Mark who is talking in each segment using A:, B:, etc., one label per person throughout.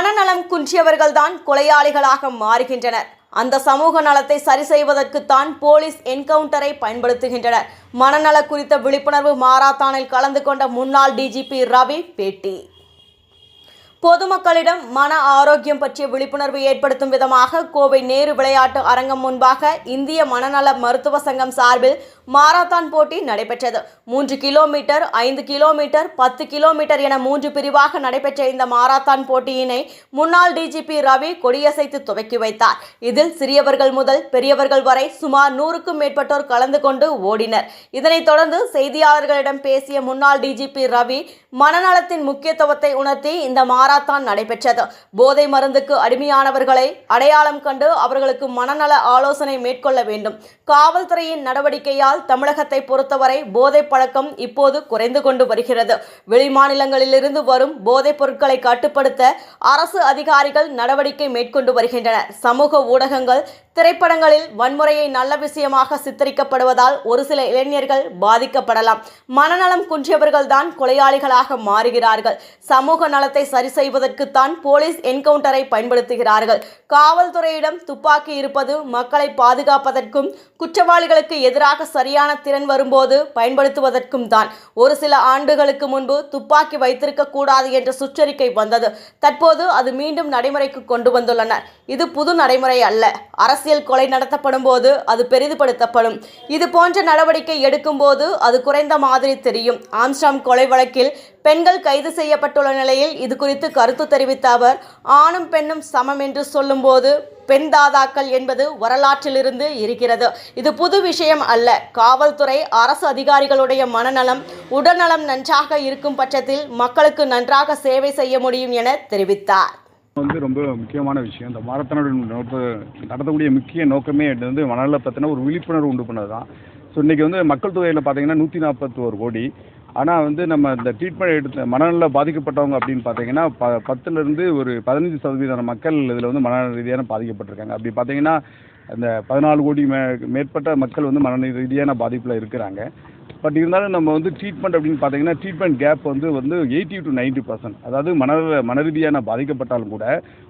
A: மனநலம் குன்றியவர்கள்தான் கொலையாளிகளாக மாறுகின்றனர். அந்த சமூக நலத்தை சரி செய்வதற்குத்தான் போலீஸ் என்கவுண்டரை பயன்படுத்துகின்றனர். மனநல குறித்த விழிப்புணர்வு மாராத்தானில் கலந்து கொண்ட முன்னாள் டிஜிபி ரவி பேட்டி. பொதுமக்களிடம் மன ஆரோக்கியம் பற்றிய விழிப்புணர்வு ஏற்படுத்தும் விதமாக கோவை நேரு விளையாட்டு அரங்கம் முன்பாக இந்திய மனநல மருத்துவ சங்கம் சார்பில் மாரத்தான் போட்டி நடைபெற்றது. மூன்று கிலோமீட்டர் ஐந்து கிலோமீட்டர் பத்து கிலோமீட்டர் என மூன்று பிரிவாக நடைபெற்ற இந்த மாரத்தான் போட்டியினை முன்னாள் டிஜிபி ரவி கொடியசைத்து துவக்கி வைத்தார். இதில் சிறியவர்கள் முதல் பெரியவர்கள் வரை சுமார் நூறுக்கும் மேற்பட்டோர் கலந்து கொண்டு ஓடினர். இதனைத் தொடர்ந்து செய்தியாளர்களிடம் பேசிய முன்னாள் டிஜிபி ரவி மனநலத்தின் முக்கியத்துவத்தை உணர்த்தி இந்த மாரத்தான் நடைபெற்றது. போதை மருந்துக்கு அடிமையானவர்களை அடையாளம் கண்டு அவர்களுக்கு மனநல ஆலோசனை மேற்கொள்ள வேண்டும். காவல்துறையின் நடவடிக்கையால் தமிழகத்தை பொறுத்தவரை போதைப் பழக்கம் இப்போது குறைந்து கொண்டு வருகிறது. வெளிமாநிலங்களிலிருந்து வரும் போதைப் பொருட்களை கட்டுப்படுத்த அரசு அதிகாரிகள் நடவடிக்கை மேற்கொண்டு வருகின்றனர். சமூக ஊடகங்கள் திரைப்படங்களில் வன்முறையை நல்ல விஷயமாக சித்தரிக்கப்படுவதால் ஒரு சில இளைஞர்கள் பாதிக்கப்படலாம். மனநலம் குன்றியவர்கள்தான் கொலையாளிகளாக மாறுகிறார்கள். சமூக நலத்தை சரி செய்வதற்குத்தான் போலீஸ் என்கவுண்டரை பயன்படுத்துகிறார்கள். காவல்துறையிடம் துப்பாக்கி இருப்பது மக்களை பாதுகாப்பதற்கும் குற்றவாளிகளுக்கு எதிராக சரியான திறன் வரும்போது பயன்படுத்துவதற்கும் தான். ஒரு சில ஆண்டுகளுக்கு முன்பு துப்பாக்கி வைத்திருக்க கூடாது என்ற சுற்றறிக்கை வந்தது. தற்போது அது மீண்டும் நடைமுறைக்கு கொண்டு வந்துள்ளனர். இது புது நடைமுறை அல்ல. அரசியல் கொலை நடத்தப்படும் போது அது பெரிதுபடுத்தப்படும். இது போன்ற நடவடிக்கை எடுக்கும் போது அது குறைந்த மாதிரி தெரியும். ஆம்ஸ்டாம் கொலை வழக்கில் பெண்கள் கைது செய்யப்பட்டுள்ள நிலையில் இது குறித்து கருத்து தெரிவித்த அவர் ஆணும் பெண்ணும் சமம் என்று சொல்லும்போது பெண் தாதாக்கள் என்பது வரலாற்றிலிருந்து இருக்கிறது. இது புது விஷயம் அல்ல. காவல்துறை அரசு அதிகாரிகளுடைய மனநலம் உடல்நலம் நன்றாக இருக்கும் பட்சத்தில் மக்களுக்கு நன்றாக சேவை செய்ய முடியும் என தெரிவித்தார்.
B: வந்து ரொம்ப முக்கியமான விஷயம். இந்த மாரத்தானோட நடத்தக்கூடிய முக்கிய நோக்கமே வந்து மணலை பற்றின ஒரு விழிப்புணர்வு உண்டு பண்ணது தான் ஸோ இன்றைக்கி வந்து மக்கள் தொகையில் பார்த்தீங்கன்னா நூற்றி நாற்பத்தோரு கோடி. ஆனால் வந்து நம்ம இந்த ட்ரீட்மெண்ட் எடுத்த மனநல பாதிக்கப்பட்டவங்க அப்படின்னு பார்த்தீங்கன்னா ப பத்துலேருந்து ஒரு பதினஞ்சு சதவீதமான மக்கள் இதில் வந்து மனநல ரீதியான பாதிக்கப்பட்டிருக்காங்க. அப்படி பார்த்தீங்கன்னா அந்த பதினாலு கோடி மே மேற்பட்ட மக்கள் வந்து மனநல ரீதியான பாதிப்பில் இருக்கிறாங்க. பட் இருந்தாலும் நம்ம வந்து ட்ரீட்மெண்ட் அப்படின்னு பார்த்தீங்கன்னா ட்ரீட்மெண்ட் கேப் வந்து வந்து எயிட்டி டு 90% பர்சன்ட் அதாவது மன மனரீதியான பாதிக்கப்பட்டாலும் கூட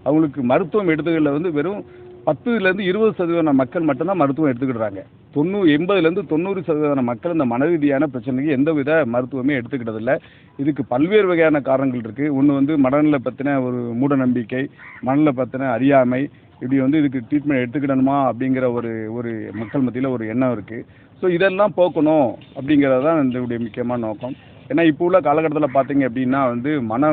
B: அவங்களுக்கு மருத்துவம் எடுத்துக்கல வந்து வெறும் பத்துலேருந்து இருபது சதவீதம் மக்கள் மட்டும்தான் மருத்துவம் எடுத்துக்கிடுறாங்க. தொண்ணூறு எண்பதுலேருந்து தொண்ணூறு சதவீதம் மக்கள் இந்த மனரீதியான பிரச்சனைக்கு எந்தவித மருத்துவமே எடுத்துக்கிட்டதில்ல. இதுக்கு பல்வேறு வகையான காரணங்கள் இருக்குது ஒன்று வந்து மனநிலை பற்றின ஒரு மூட நம்பிக்கை மனநிலை பற்றின அறியாமை இப்படி வந்து இதுக்கு ட்ரீட்மெண்ட் எடுத்துக்கிடணுமா அப்படிங்கிற ஒரு ஒரு மக்கள் மத்தியில் ஒரு எண்ணம் இருக்குது ஸோ இதெல்லாம் போக்கணும் அப்படிங்கிறது தான் இதனுடைய முக்கியமான நோக்கம். ஏன்னா இப்போ உள்ள காலகட்டத்தில் பார்த்தீங்க அப்படின்னா வந்து மன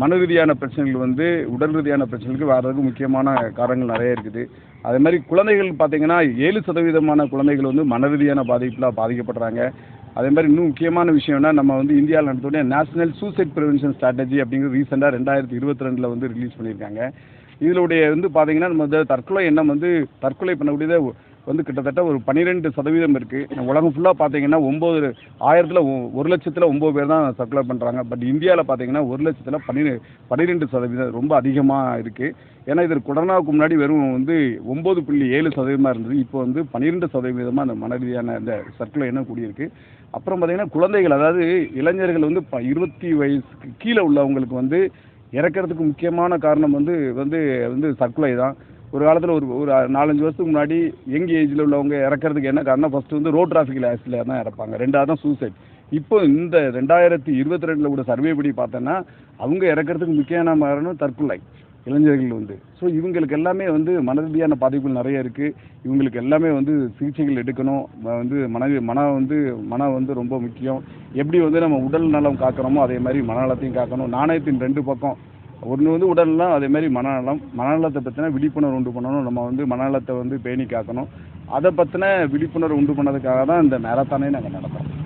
B: மன ரீதியான பிரச்சனைகள் வந்து உடல் ரீதியான பிரச்சனைகளுக்கு வர்றதுக்கு முக்கியமான காரணங்கள் நிறைய இருக்குது. அதே மாதிரி குழந்தைகள் பார்த்தீங்கன்னா ஏழு சதவீதமான குழந்தைகள் வந்து மன ரீதியான பாதிப்பில் பாதிக்கப்படுறாங்க. அதே மாதிரி இன்னும் முக்கியமான விஷயம்னா நம்ம வந்து இந்தியாவில் நடத்தக்கூடிய நேஷனல் சூசைட் ப்ரிவென்ஷன் ஸ்ட்ராட்டஜி அப்படிங்கிறது ரீசெண்டாக ரெண்டாயிரத்தி இருபத்தி ரெண்டில் வந்து ரிலீஸ் பண்ணியிருக்காங்க. இதனுடைய வந்து பார்த்தீங்கன்னா நம்ம தற்கொலை எண்ணம் வந்து தற்கொலை பண்ணக்கூடியதை வந்து கிட்டத்தட்ட ஒரு பன்னிரெண்டு சதவீதம் இருக்குது உலகம் ஃபுல்லாக பார்த்தீங்கன்னா ஒம்பது ஆயிரத்தில் ஒரு லட்சத்தில் ஒம்பது பேர் தான் தற்கொலை பண்ணுறாங்க பட் இந்தியாவில் பார்த்தீங்கன்னா ஒரு லட்சத்தில் பன்னிரெ பன்னிரெண்டு சதவீதம் ரொம்ப அதிகமாக இருக்குது ஏன்னா இது கொரோனாவுக்கு முன்னாடி வெறும் வந்து ஒம்பது புள்ளி ஏழு சதவீதமாக இருந்தது. இப்போ வந்து பன்னிரெண்டு சதவீதமாக அந்த மன ரீதியான இந்த தற்கொலை எண்ணம் கூடியிருக்கு. அப்புறம் பார்த்தீங்கன்னா குழந்தைகள் அதாவது இளைஞர்கள் வந்து ப இருபத்தி வயசுக்கு கீழே உள்ளவங்களுக்கு வந்து இறக்கிறதுக்கு முக்கியமான காரணம் வந்து வந்து வந்து தற்கொலை தான். ஒரு காலத்தில் ஒரு ஒரு நாலஞ்சு வருஷத்துக்கு முன்னாடி யங் ஏஜில் உள்ளவங்க இறக்கிறதுக்கு என்ன காரணம் ஃபஸ்ட்டு வந்து ரோட் டிராஃபிக்கில் ஆக்சிடென்ட் தான் இறப்பாங்க. ரெண்டாவது தான் சூசைட் இப்போ இந்த ரெண்டாயிரத்தி இருபத்தி ரெண்டில் கூட சர்வே படி பார்த்தோன்னா அவங்க இறக்கிறதுக்கு முக்கியமான காரணம் தற்கொலை. இளைஞர்கள் வந்து ஸோ இவங்களுக்கு எல்லாமே வந்து மனரீதியான பாதிப்புகள் நிறைய இருக்குது இவங்களுக்கு எல்லாமே வந்து சிகிச்சைகள் எடுக்கணும். வந்து மன மன வந்து மனம் வந்து ரொம்ப முக்கியம். எப்படி வந்து நம்ம உடல் நலம் காக்கிறோமோ அதே மாதிரி மனநலத்தையும் காக்கணும். நாணயத்தின் ரெண்டு பக்கம். ஒன்று வந்து உடல்நலம் அதே மாதிரி மனநலம் மனநலத்தை பற்றின விழிப்புணர்வு உண்டு பண்ணணும். நம்ம வந்து மனநலத்தை வந்து பேணி காக்கணும். அதை பற்றின விழிப்புணர்வு உண்டு பண்ணதுக்காக தான் இந்த மேரத்தானே நாங்கள் நடத்துகிறோம்